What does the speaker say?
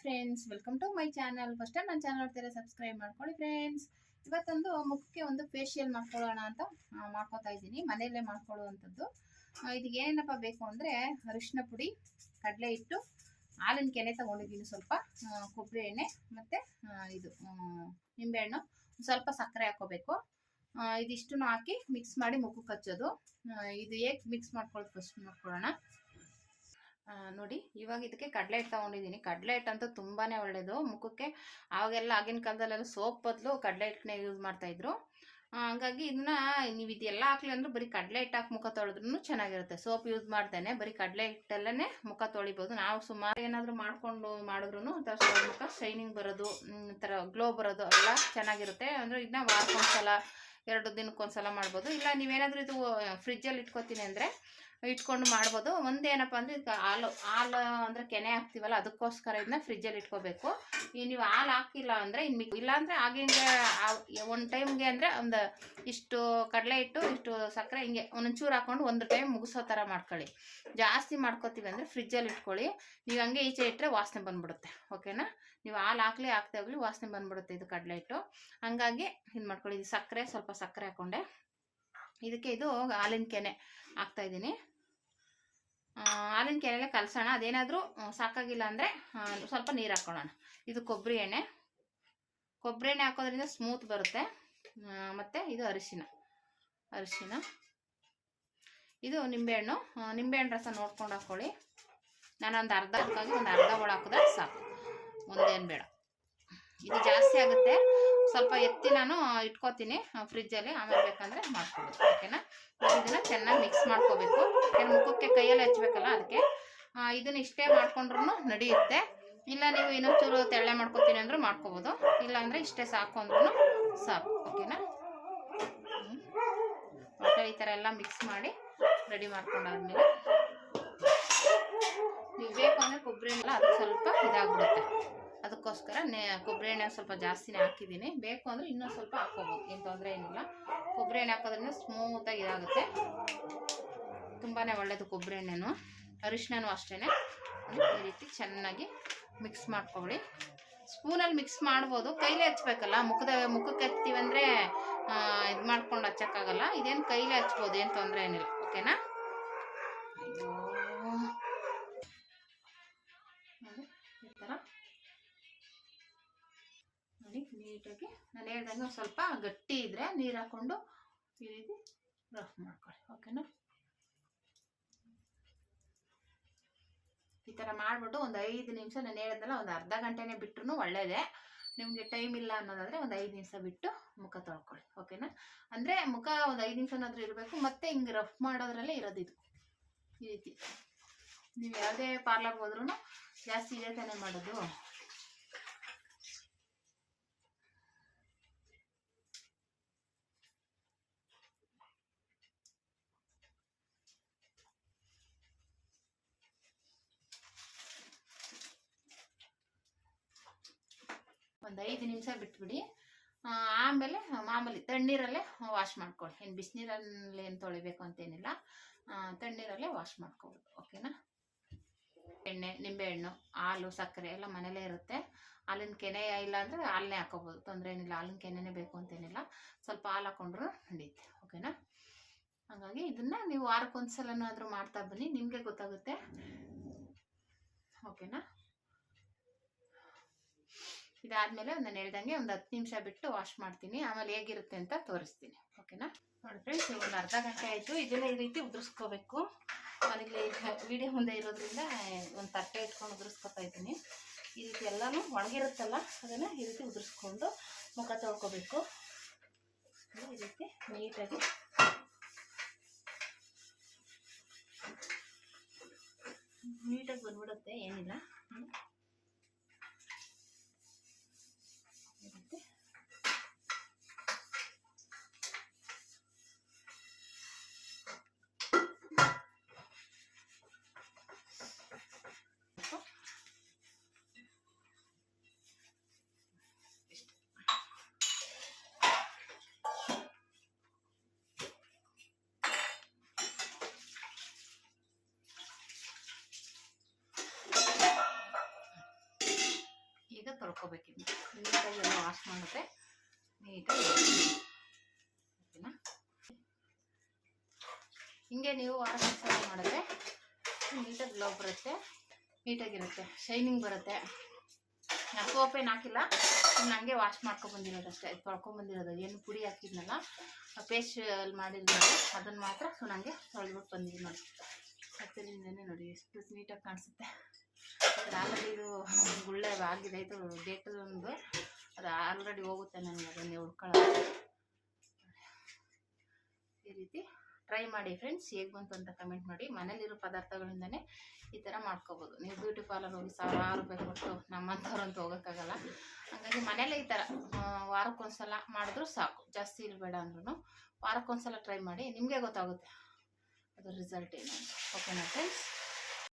Friends welcome to my channel first ನನ್ನ channel ನೋಡ್ತೀರಾ subscribe ಮಾಡ್ಕೊಳ್ಳಿ ಫ್ರೆಂಡ್ಸ್ ಇವತ್ತೊಂದು ಮುಖಕ್ಕೆ ಒಂದು ಫೇಶಿಯಲ್ ಮಾಡ್ಕೊಳ್ಳೋಣ ಅಂತ ಮಾಡ್ಕೋತಾ ಇದ್ದೀನಿ. ಮನೆಯಲ್ಲೇ ಮಾಡ್ಕೊಳ್ಳುವಂಥದ್ದು. ಇದು ಇದಕ್ಕೆ ಏನಪ್ಪ ಬೇಕು ಅಂದರೆ ಅರಿಶಿನ ಪುಡಿ, ಕಡಲೆ ಹಿಟ್ಟು, ಹಾಲಿನ ಕೆನೆ ತಗೊಂಡಿದ್ದೀನಿ ಸ್ವಲ್ಪ ಕೊಬ್ಬರಿ ಎಣ್ಣೆ ಮತ್ತು ಇದು ನಿಂಬೆಹಣ್ಣು. ಸ್ವಲ್ಪ ಸಕ್ಕರೆ ಹಾಕೋಬೇಕು ಇದಿಷ್ಟು ಇದಿಷ್ಟನ್ನು ಹಾಕಿ ಮಿಕ್ಸ್ ಮಾಡಿ ಮುಖಕ್ಕೆ ಹಚ್ಚೋದು. ಇದು ಹೇಗೆ ಮಿಕ್ಸ್ ಮಾಡ್ಕೊಳ್ಳೋದು ಫಸ್ಟ್ ಮಾಡ್ಕೊಳ್ಳೋಣ ನೋಡಿ, ಇವಾಗ ಇದಕ್ಕೆ ಕಡಲೆ ಹಿಟ್ಟು ತಗೊಂಡಿದ್ದೀನಿ. ಕಡಲೆ ಹಿಟ್ಟು ಅಂತೂ ತುಂಬಾ ಒಳ್ಳೆಯದು ಮುಖಕ್ಕೆ ಆವಾಗೆಲ್ಲ ಆಗಿನ ಕಾಲದಲ್ಲೆಲ್ಲ ಸೋಪ್ ಬದಲು ಕಡಲೆ ಹಿಟ್ಟನ್ನೇ ಯೂಸ್ ಮಾಡ್ತಾಯಿದ್ರು ಹಂಗಾಗಿ ಇದನ್ನ ನೀವು ಇದೆಲ್ಲ ಹಾಕ್ಲಿ ಅಂದ್ರೆ ಬರೀ ಕಡಲೆ ಹಿಟ್ಟು ಹಾಕಿ ಮುಖ ತೊಳೆದ್ರೂ ಚೆನ್ನಾಗಿರುತ್ತೆ. ಸೋಪ್ ಯೂಸ್ ಮಾಡ್ತೇನೆ. ಬರೀ ಕಡಲೆ ಹಿಟ್ಟಲ್ಲೇ ಮುಖ ತೊಳಿಬೋದು. ನಾವು ಸುಮಾರು ಏನಾದರೂ ಮಾಡಿಕೊಂಡು ಮಾಡಿದ್ರು ಒಂಥರ ಮುಖ ಶೈನಿಂಗ್ ಬರೋದು ಒಂಥರ ಗ್ಲೋ ಬರೋದು ಎಲ್ಲ ಚೆನ್ನಾಗಿರುತ್ತೆ. ಅಂದರೆ ಇದನ್ನ ವಾರಕ್ಕೊಂದ್ಸಲ, ಎರಡು ದಿನಕ್ಕೊಂದ್ಸಲ ಮಾಡ್ಬೋದು. ಇಲ್ಲ, ನೀವೇನಾದರೂ ಇದು ಫ್ರಿಜ್ಜಲ್ಲಿ ಇಟ್ಕೋತೀನಿ ಅಂದರೆ ಇಟ್ಕೊಂಡು ಮಾಡ್ಬೋದು. ಒಂದೇನಪ್ಪ ಅಂದರೆ ಇದಕ್ಕೆ ಹಾಲು ಹಾಲು ಅಂದರೆ ಕೆನೆ ಹಾಕ್ತೀವಲ್ಲ, ಅದಕ್ಕೋಸ್ಕರ ಇದನ್ನ ಫ್ರಿಜ್ಜಲ್ಲಿ ಇಟ್ಕೋಬೇಕು. ಈ ನೀವು ಹಾಲು ಹಾಕಿಲ್ಲ ಅಂದರೆ ಇನ್ನು ಮಿಕ್, ಇಲ್ಲಾಂದರೆ ಆಗಿಂಗೆ ಒಂದು ಟೈಮ್ಗೆ ಅಂದರೆ ಒಂದು ಇಷ್ಟು ಕಡಲೆ ಇಟ್ಟು ಇಷ್ಟು ಸಕ್ಕರೆ ಹಿಂಗೆ ಒಂದೊಂಚೂರು ಹಾಕ್ಕೊಂಡು ಒಂದು ಟೈಮ್ ಮುಗಿಸೋ ಥರ ಮಾಡ್ಕೊಳ್ಳಿ. ಜಾಸ್ತಿ ಮಾಡ್ಕೊತೀವಿ ಅಂದರೆ ಫ್ರಿಜ್ಜಲ್ಲಿ ಇಟ್ಕೊಳ್ಳಿ. ನೀವು ಹಂಗೆ ಈಚೆ ಇಟ್ಟರೆ ವಾಸನೆ ಬಂದುಬಿಡುತ್ತೆ. ಓಕೆನಾ? ನೀವು ಹಾಲು ಹಾಕ್ಲಿ, ಹಾಕ್ತಾ ಹೋಗ್ಲಿ, ವಾಸನೆ ಬಂದುಬಿಡುತ್ತೆ ಇದು ಕಡಲೆ ಇಟ್ಟು ಹಂಗಾಗಿ ಇದು ಮಾಡ್ಕೊಳ್ಳಿ ಇದು ಸಕ್ಕರೆ, ಸ್ವಲ್ಪ ಸಕ್ಕರೆ ಹಾಕ್ಕೊಂಡೆ ಇದಕ್ಕೆ ಇದು ಹಾಲಿನ ಕೆನೆ ಹಾಕ್ತಾ ಇದ್ದೀನಿ. ಹಾಲಿನ ಕೆನೆಲೆ ಕಲಸೋಣ. ಅದೇನಾದರೂ ಸಾಕಾಗಿಲ್ಲ ಅಂದರೆ ಸ್ವಲ್ಪ ನೀರು ಹಾಕ್ಕೊಳ್ಳೋಣ ಇದು ಕೊಬ್ಬರಿ ಎಣ್ಣೆ. ಕೊಬ್ಬರಿ ಎಣ್ಣೆ ಹಾಕೋದ್ರಿಂದ ಸ್ಮೂತ್ ಬರುತ್ತೆ. ಮತ್ತು ಇದು ಅರಿಶಿನ. ಅರಿಶಿನ. ಇದು ನಿಂಬೆಹಣ್ಣು. ನಿಂಬೆಹಣ್ಣು ರಸ ನೋಡ್ಕೊಂಡು ಹಾಕ್ಕೊಳ್ಳಿ ನಾನೊಂದು ಅರ್ಧ ಹಾಕಾಗಿ ಒಂದು ಅರ್ಧ ಒಳ ಹಾಕಿದ್ರೆ ಸಾಕು. ಒಂದೇನು ಬೇಡ. ಇದು ಜಾಸ್ತಿ ಆಗುತ್ತೆ. ಸ್ವಲ್ಪ ಎತ್ತಿ ನಾನು ಇಟ್ಕೋತೀನಿ ಫ್ರಿಜ್ಜಲ್ಲಿ. ಆಮೇಲೆ ಬೇಕಂದ್ರೆ ಮಾಡ್ಕೋಬೇಕು ಓಕೆನಾ? ಇದನ್ನು ಚೆನ್ನಾಗಿ ಮಿಕ್ಸ್ ಮಾಡ್ಕೋಬೇಕು. ಯಾಕೆಂದ್ರೆ ಮುಖಕ್ಕೆ ಕೈಯಲ್ಲಿ ಹಚ್ಬೇಕಲ್ಲ ಅದಕ್ಕೆ. ಇದನ್ನ ಇಷ್ಟೇ ಮಾಡ್ಕೊಂಡ್ರು ನಡೆಯುತ್ತೆ. ಇಲ್ಲ ನೀವು ಇನ್ನೊಂಚೂರು ತೆಳ್ಳೆ ಮಾಡ್ಕೋತೀನಿ ಅಂದರೂ ಮಾಡ್ಕೋಬೋದು. ಇಲ್ಲ ಅಂದರೆ ಇಷ್ಟೇ ಸಾಕು ಅಂದ್ರೂ ಸಾಕು. ಓಕೆನಾ? ಮತ್ತೆ ಈ ಥರ ಎಲ್ಲ ಮಿಕ್ಸ್ ಮಾಡಿ ರೆಡಿ ಮಾಡ್ಕೊಂಡಾದ್ಮೇಲೆ. ನೀವು ಬೇಕು ಅಂದರೆ ಕೊಬ್ಬರಿ ಎಲ್ಲ ಅದು ಸ್ವಲ್ಪ ಇದಾಗ್ಬಿಡುತ್ತೆ. ಅದಕ್ಕೋಸ್ಕರ ನೇ ಕೊಬ್ಬರಿ ಎಣ್ಣೆ ಸ್ವಲ್ಪ ಜಾಸ್ತಿನೇ ಹಾಕಿದ್ದೀನಿ. ಬೇಕು ಅಂದರೆ ಇನ್ನೂ ಸ್ವಲ್ಪ ಹಾಕ್ಕೋಬೋದು. ಏನು ತೊಂದರೆ ಏನಿಲ್ಲ. ಕೊಬ್ಬರಿ ಎಣ್ಣೆ ಹಾಕೋದ್ರಿಂದ ಸ್ಮೂತಾಗಿ ಇದಾಗುತ್ತೆ. ತುಂಬಾ ಒಳ್ಳೆಯದು ಕೊಬ್ಬರಿ ಎಣ್ಣೆನೂ ಅರಿಶಿನೂ ಅಷ್ಟೇ ಈ ರೀತಿ ಚೆನ್ನಾಗಿ ಮಿಕ್ಸ್ ಮಾಡ್ಕೊಳ್ಳಿ. ಸ್ಪೂನಲ್ಲಿ ಮಿಕ್ಸ್ ಮಾಡ್ಬೋದು. ಕೈಲೇ ಹಚ್ಬೇಕಲ್ಲ, ಮುಖದ, ಮುಖಕ್ಕೆ ಹಚ್ತೀವಂದರೆ ಇದು ಮಾಡ್ಕೊಂಡು ಹಚ್ಚೋಕ್ಕಾಗಲ್ಲ. ಇದೇನು ಕೈಲೇ ಹಚ್ಬೋದು, ಏನು ತೊಂದರೆ ಏನಿಲ್ಲ. ಓಕೆನಾ? ನೀಟಾಗಿ ನಾನು ಹೇಳ್ದಂಗೆ ಸ್ವಲ್ಪ ಗಟ್ಟಿ ಇದ್ರೆ ನೀರು ಹಾಕ್ಕೊಂಡು ಈ ರೀತಿ ರಫ್ ಮಾಡ್ಕೊಳ್ಳಿ ಓಕೆನಾ ಈ ಥರ ಮಾಡಿಬಿಟ್ಟು ಒಂದು ಐದು ನಿಮಿಷ ನಾನು ಹೇಳಿದ್ನಲ್ಲ ಒಂದು ಅರ್ಧ ಗಂಟೆನೇ ಬಿಟ್ಟರು ಒಳ್ಳೆಯದೇ ನಿಮಗೆ ಟೈಮ್ ಇಲ್ಲ ಅನ್ನೋದಾದರೆ ಒಂದು ಐದು ನಿಮಿಷ ಬಿಟ್ಟು ಮುಖ ತೊಳ್ಕೊಳ್ಳಿ ಓಕೆನಾ ಅಂದರೆ ಮುಖ ಒಂದು ಐದು ನಿಮಿಷನಾದರೂ ಇರಬೇಕು, ಮತ್ತೆ ಹಿಂಗೆ ರಫ್ ಮಾಡೋದ್ರಲ್ಲೇ ಇರೋದು ಇದು. ಈ ರೀತಿ. ನೀವು ಯಾವುದೇ ಪಾರ್ಲರ್ಗೆ ಹೋದ್ರೂ ಜಾಸ್ತಿ ಇದೇ ತಾನೇ ಮಾಡೋದು. ಒಂದು ಐದು ನಿಮಿಷ ಬಿಟ್ಬಿಡಿ. ಆಮೇಲೆ ಮಾಮೂಲಿ ತಣ್ಣೀರಲ್ಲೇ ವಾಶ್ ಮಾಡ್ಕೊಳ್ಳಿ ಏನು ಬಿಸಿನೀರಲ್ಲಿ ಏನು ತೊಳಿಬೇಕು ಅಂತೇನಿಲ್ಲ. ತಣ್ಣೀರಲ್ಲೇ ವಾಶ್ ಮಾಡ್ಕೊಬೋದು ಓಕೆನಾ ಎಣ್ಣೆ, ನಿಂಬೆಹಣ್ಣು, ಹಾಲು, ಸಕ್ಕರೆ ಎಲ್ಲ ಮನೇಲೇ ಇರುತ್ತೆ. ಹಾಲಿನ ಕೆನೆ ಇಲ್ಲ ಅಂದರೆ ಹಾಲನ್ನೇ ಹಾಕೋಬೋದು. ತೊಂದರೆ ಏನಿಲ್ಲ. ಹಾಲಿನ ಕೆನೆನೇ ಬೇಕು ಅಂತೇನಿಲ್ಲ. ಸ್ವಲ್ಪ ಹಾಲು ಹಾಕೊಂಡ್ರು ನಡೀತೆ ಓಕೆನಾ ಹಾಗಾಗಿ ಇದನ್ನ ನೀವು ವಾರಕ್ಕೊಂದ್ಸಲನಾದರೂ ಮಾಡ್ತಾ ಬನ್ನಿ. ನಿಮಗೆ ಗೊತ್ತಾಗುತ್ತೆ. ಓಕೆನಾ ಇದಾದ್ಮೇಲೆ ನಾನು ಹೇಳ್ದಂಗೆ ಒಂದು ಹತ್ತು ನಿಮಿಷ ಬಿಟ್ಟು ವಾಶ್ ಮಾಡ್ತೀನಿ. ಆಮೇಲೆ ಹೇಗಿರುತ್ತೆ ಅಂತ ತೋರಿಸ್ತೀನಿ. ಓಕೆನಾ? ನೋಡಿ ಫ್ರೆಂಡ್ಸ್ ಒಂದು ಅರ್ಧ ಗಂಟೆ ಆಯಿತು. ಇದನ್ನ ಈ ರೀತಿ ಉದುರಿಸ್ಕೋಬೇಕು. ನನಗೆ ವಿಡಿಯೋ ಮುಂದೆ ಇರೋದ್ರಿಂದ ಒಂದು ತಟ್ಟೆ ಇಟ್ಕೊಂಡು ಉದುರಿಸ್ಕೊತಾ ಇದ್ದೀನಿ. ಈ ರೀತಿ ಎಲ್ಲನೂ ಒಣಗಿರುತ್ತಲ್ಲ, ಅದನ್ನು ಈ ರೀತಿ ಉದುರಿಸ್ಕೊಂಡು ಮುಖ ತೊಳ್ಕೊಬೇಕು. ಈ ರೀತಿ ನೀಟಾಗಿ. ನೀಟಾಗಿ ಬಂದ್ಬಿಡುತ್ತೆ. ಈಗ ತೊಳ್ಕೊಬೇಕಿನ್ನು ನೀಟಾಗಿ ಎಲ್ಲ ವಾಶ್ ಮಾಡಿದ್ರೆ ನೀಟಾಗಿ ಓಕೆನಾ ಹಿಂಗೆ ನೀವು ವಾಶ್ ಸಲ ಮಾಡಿದ್ರೆ ನೀಟಾಗಿ ಗ್ಲೋ ಬರುತ್ತೆ, ನೀಟಾಗಿರುತ್ತೆ ಶೈನಿಂಗ್ ಬರುತ್ತೆ. ನಾನು ಸೋಪ್ ಏನು ಹಾಕಿಲ್ಲ ನಂಗೆ ಹಂಗೆ ವಾಶ್ ಮಾಡ್ಕೊಬಂದಿರೋದಷ್ಟೇ ಬಂದಿರೋದು ಅಷ್ಟೇ. ತೊಳ್ಕೊಂಡ್ ಬಂದಿರೋದು. ಏನು ಪುಡಿ ಹಾಕಿದ್ನಲ್ಲ ಫೇಶಿಯಲ್ ಮಾಡಿದ್ನಲ್ಲ, ಅದನ್ನು ಮಾತ್ರ ಸೊ ನಂಗೆ ತೊಳೆದ್ಬಿಟ್ಟು ಬಂದಿದ್ದೀನಿ ನೋಡಿ. ಹತ್ತಿರದಿಂದನೇ ನೋಡಿ, ಎಷ್ಟು ನೀಟಾಗಿ ಕಾಣಿಸುತ್ತೆ. ಆಲ್ರೆಡಿ ಇದು ಗುಳ್ಳೆ ಆಗಿದೆ. ಇದು ಡೇಟದ ಒಂದು ಅದು ಆಲ್ರೆಡಿ ಹೋಗುತ್ತೆ ನನಗೆ ಅದನ್ನೇ ಉಳ್ಕೊಳ್ಳೋದು ಈ ರೀತಿ ಟ್ರೈ ಮಾಡಿ ಫ್ರೆಂಡ್ಸ್ ಹೇಗೆ ಬಂತು ಅಂತ ಕಮೆಂಟ್ ಮಾಡಿ. ಮನೇಲಿರೋ ಪದಾರ್ಥಗಳಿಂದನೇ ಈ ಥರ ಮಾಡ್ಕೋಬೋದು. ನೀವು ಬ್ಯೂಟಿ ಪಾರ್ಲರ್ ಹೋಗಿ ಸಾವಿರಾರು ರೂಪಾಯಿ ಕೊಟ್ಟು ನಮ್ಮಂಥವ್ರಂತೂ ಹೋಗೋಕ್ಕಾಗಲ್ಲ. ಹಾಗಾಗಿ ಮನೇಲೇ ಈ ಥರ ವಾರಕ್ಕೊಂದ್ಸಲ ಮಾಡಿದ್ರೂ ಸಾಕು. ಜಾಸ್ತಿ ಇರಬೇಡ ಅಂದ್ರೂ ವಾರಕ್ಕೊಂದ್ಸಲ ಟ್ರೈ ಮಾಡಿ. ನಿಮಗೆ ಗೊತ್ತಾಗುತ್ತೆ ಅದು ರಿಸಲ್ಟ್ ಏನು ಓಕೆನಾ ಫ್ರೆಂಡ್ಸ್